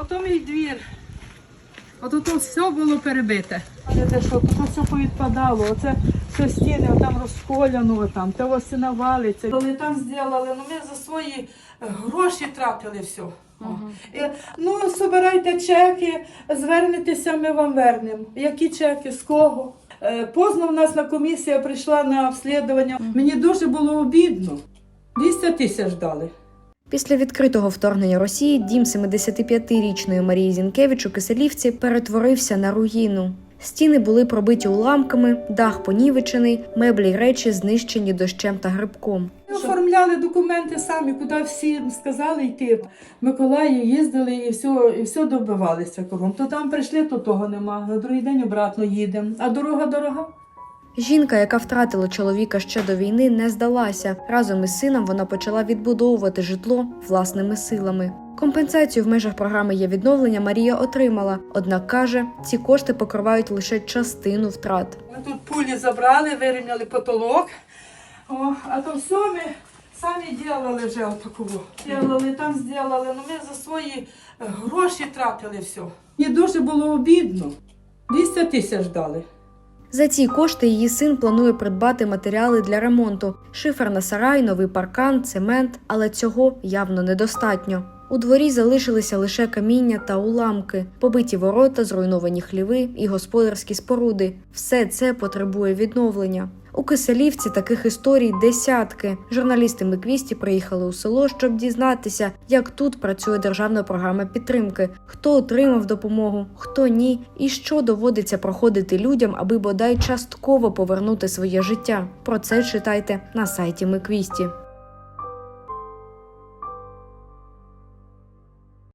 Ото мій двір. Ото то все було перебите. Те, що тут все повідпадало, оце все стіни, там розколяно, там, те ось навалиться. Коли там зробили, ну ми за свої е, гроші тратили все. О. І, Ну, собирайте чеки, звернетеся, ми вам вернемо. Які чеки, з кого? Е, Поздно в нас на комісія прийшла на обслідування. Мені дуже було обідно. 200 тисяч дали. Після відкритого вторгнення Росії дім 75-річної Марії Зінкевич у Киселівці перетворився на руїну. Стіни були пробиті уламками, дах понівечений, меблі й речі знищені дощем та грибком. Оформляли документи самі, куди всі сказали йти. В Миколаїв їздили і все, і все добивалися кругом. То там прийшли, то того нема. На другий день обратно їдемо. А дорога дорога. Жінка, яка втратила чоловіка ще до війни, не здалася. Разом із сином вона почала відбудовувати житло власними силами. Компенсацію в межах програми є відновлення Марія отримала, однак каже, ці кошти покривають лише частину втрат. Ми тут пулі забрали, вирівняли потолок. О, а то все ми самі ділили вже отакого. Ділили, там зробили. Ну ми за свої е, гроші тратили все. Мені дуже було обідно. 200 тисяч дали. За ці кошти її син планує придбати матеріали для ремонту: шифер на сарай, новий паркан, цемент, але цього явно недостатньо. У дворі залишилися лише каміння та уламки, побиті ворота, зруйновані хліви і господарські споруди. Все це потребує відновлення. У Киселівці таких історій десятки. Журналісти Миквісті приїхали у село, щоб дізнатися, як тут працює державна програма підтримки, хто отримав допомогу, хто ні, і що доводиться проходити людям, аби бодай частково повернути своє життя. Про це читайте на сайті Миквісті.